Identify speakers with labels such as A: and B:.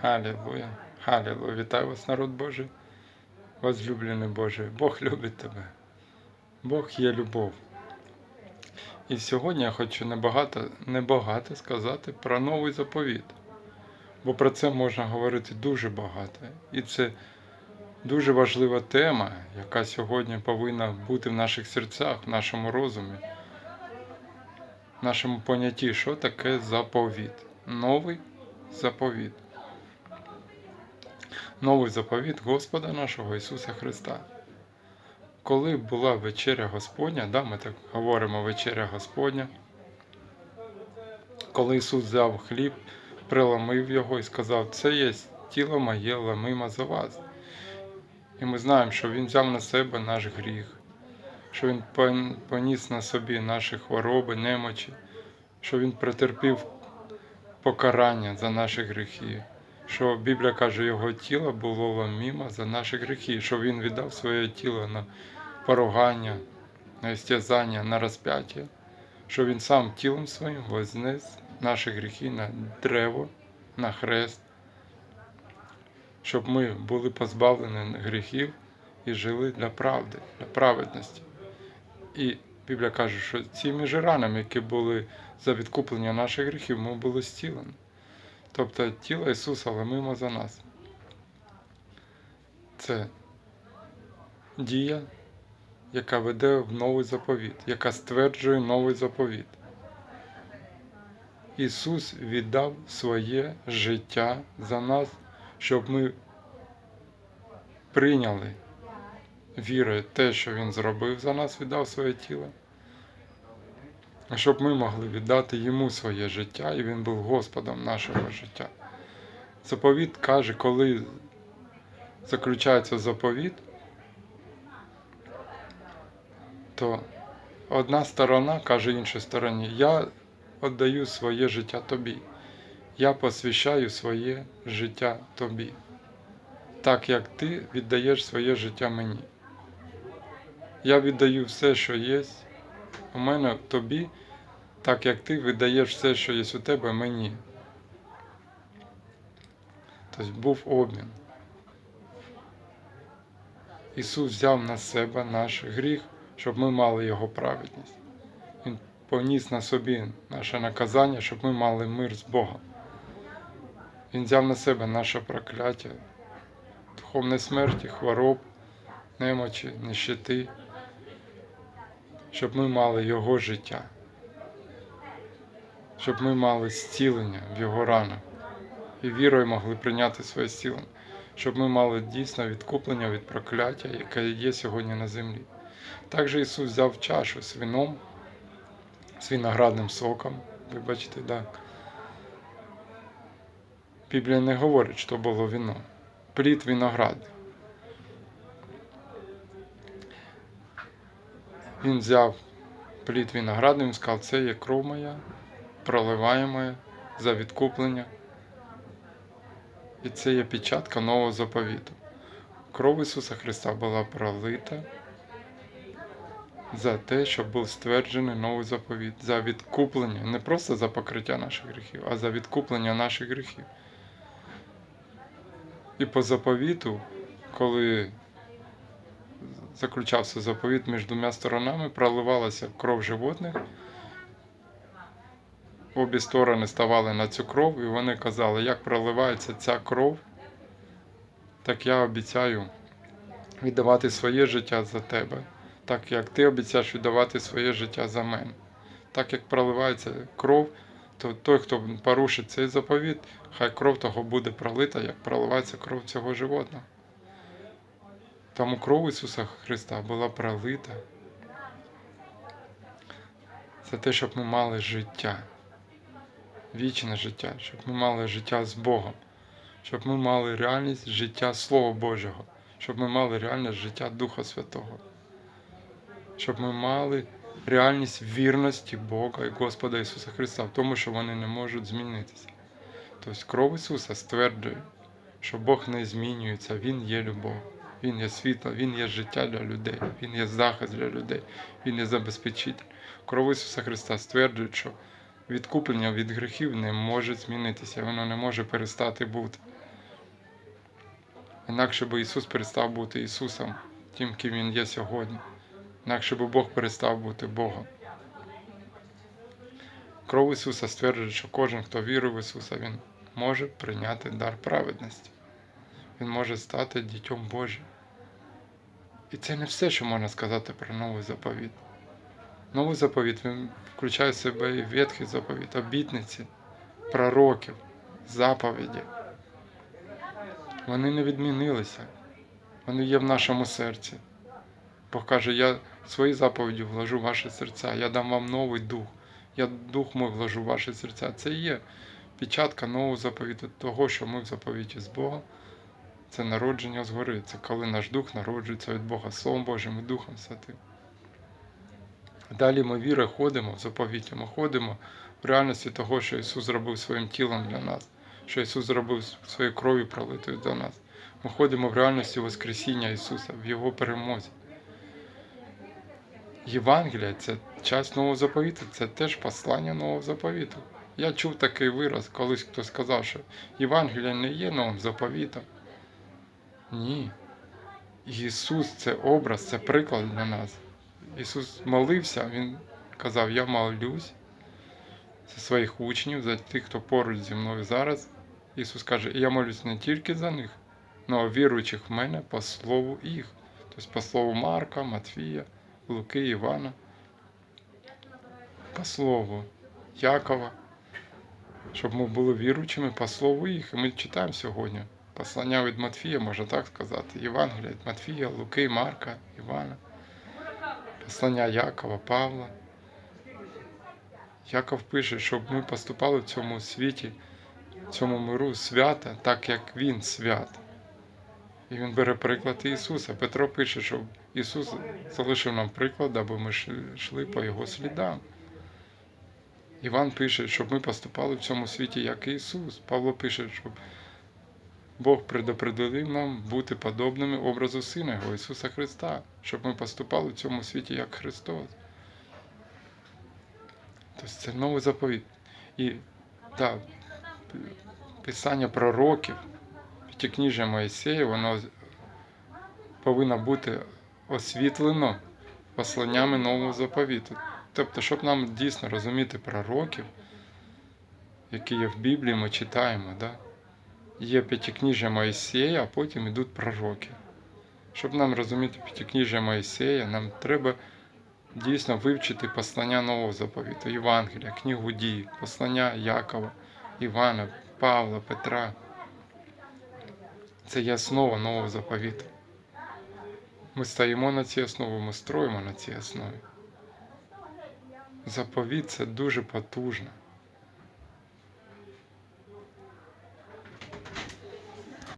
A: Халілуя. Халілуя. Вітаю вас, народ Божий. Возлюблений Божий. Бог любить тебе. Бог є любов. І сьогодні я хочу небагато, небагато сказати про новий заповіт. Бо про це можна говорити дуже багато. І це дуже важлива тема, яка сьогодні повинна бути в наших серцях, в нашому розумі, в нашому понятті, що таке заповіт. Новий заповіт. Новий заповіт Господа нашого Ісуса Христа. Коли була вечеря Господня, да, ми так говоримо вечеря Господня, коли Ісус взяв хліб, преломив його і сказав, це є тіло моє ламима за вас. І ми знаємо, що Він взяв на себе наш гріх, що Він поніс на собі наші хвороби, немочі, що Він претерпів покарання за наші гріхи, що Біблія каже, його тіло було ламімо за наші гріхи, що Він віддав своє тіло на поругання, на істязання, на розп'яття, що Він сам тілом своїм вознес наші гріхи на древо, на хрест, щоб ми були позбавлені гріхів і жили для правди, для праведності. І Біблія каже, що цими ж ранами, які були за відкуплення наших гріхів, ми були зцілені. Тобто тіло Ісуса ламимо за нас. Це дія, яка веде в новий заповіт, яка стверджує новий заповіт. Ісус віддав своє життя за нас, щоб ми прийняли вірою те, що Він зробив за нас, віддав своє тіло, щоб ми могли віддати Йому своє життя, і Він був Господом нашого життя. Заповіт каже, коли заключається заповіт, то одна сторона каже іншій стороні, я віддаю своє життя тобі, я посвящаю своє життя тобі, так як ти віддаєш своє життя мені. Я віддаю все, що є у мене тобі, так як ти віддаєш все, що є у тебе мені. Тобто був обмін. Ісус взяв на себе наш гріх, щоб ми мали Його праведність. Він поніс на собі наше наказання, щоб ми мали мир з Богом. Він взяв на себе наше прокляття, духовної смерті, хвороб, немочі, нищети, щоб ми мали Його життя, щоб ми мали зцілення в Його ранах і вірою могли прийняти своє зцілення, щоб ми мали дійсно відкуплення від прокляття, яке є сьогодні на землі. Також Ісус взяв чашу з вином, з виноградним соком, вибачте, так. Біблія не говорить, що було вино. Плід виноград. Він взяв плід виноградний, він сказав, це є кров моя, проливаємо за відкуплення. І це є печатка нового заповіту. Кров Ісуса Христа була пролита за те, щоб був стверджений новий заповіт, за відкуплення, не просто за покриття наших гріхів, а за відкуплення наших гріхів. І по заповіту, коли заключався заповіт між двома сторонами, проливалася кров животних. Обі сторони ставали на цю кров, і вони казали, як проливається ця кров, так я обіцяю віддавати своє життя за тебе, так як ти обіцяєш віддавати своє життя за мене. Так як проливається кров, то той, хто порушить цей заповіт, хай кров того буде пролита, як проливається кров цього животного. Тому кров Ісуса Христа була пролита за те, щоб ми мали життя вічне життя, щоб ми мали життя з Богом, щоб ми мали реальність життя Слова Божого, щоб ми мали реальність життя Духа Святого, щоб ми мали реальність вірності Бога і Господа Ісуса Христа, в тому, що вони не можуть змінитися. Тобто кров Ісуса стверджує, що Бог не змінюється, Він є любов. Він є світло, Він є життя для людей, Він є захист для людей, Він є забезпечитель. Кров Ісуса Христа стверджує, що відкуплення від гріхів не може змінитися, воно не може перестати бути. Інакше би Ісус перестав бути Ісусом, тим, ким Він є сьогодні. Інакше би Бог перестав бути Богом. Кров Ісуса стверджує, що кожен, хто вірує в Ісуса, Він може прийняти дар праведності. Він може стати дітьом Божим. І це не все, що можна сказати про новий заповіт. Новий заповіт він включає в себе і ветхий заповіт, обітниці, пророків, заповіді. Вони не відмінилися. Вони є в нашому серці. Бог каже, я свої заповіді вложу в ваші серця, я дам вам новий дух. Я дух мой вложу в ваші серця. Це і є печатка нового заповіту, того, що ми в заповіті з Богом. Це народження згори. Це коли наш дух народжується від Бога Словом Божим і Духом Святим. Далі ми віри ходимо в заповіті, ми ходимо в реальності того, що Ісус зробив своїм тілом для нас, що Ісус зробив своєю кров'ю пролитою до нас. Ми ходимо в реальності Воскресіння Ісуса, в Його перемозі. Євангелія це часть нового заповіту, це теж послання нового заповіту. Я чув такий вираз, колись хто сказав, що Євангелія не є новим заповітом. Ні. Ісус це образ, це приклад для нас. Ісус молився, Він казав, я молюсь за своїх учнів, за тих, хто поруч зі мною зараз. Ісус каже, я молюсь не тільки за них, але віруючих в мене по слову їх. Тобто по слову Марка, Матвія, Луки, Івана, по слову Якова, щоб ми були віруючими по слову їх. І ми читаємо сьогодні. Послання від Матфія, можна так сказати. Євангелія від Матфія, Луки, Марка, Івана. Послання Якова, Павла. Яков пише, щоб ми поступали в цьому світі, в цьому миру свята, так як Він свят. І він бере приклад Ісуса. Петро пише, що Ісус залишив нам приклад, аби ми йшли по Його слідам. Іван пише, щоб ми поступали в цьому світі, як Ісус. Павло пише, щоб Бог предопределив нам бути подобними образу Сина Його, Ісуса Христа, щоб ми поступали в цьому світі як Христос. Тобто це новий заповіт. І так, писання пророків, п'ятикніжжя Моїсея, воно повинно бути освітлено посланнями нового заповіту. Тобто, щоб нам дійсно розуміти пророків, які є в Біблії, ми читаємо, да? Є п'ятикніжжя Моїсея, а потім йдуть пророки. Щоб нам розуміти п'ятикніжжя Моїсея, нам треба дійсно вивчити послання нового заповіту, Євангелія, книгу дій, послання Якова, Івана, Павла, Петра. Це є основа нового заповіту. Ми стаємо на цій основі, ми строїмо на цій основі. Заповіт це дуже потужно.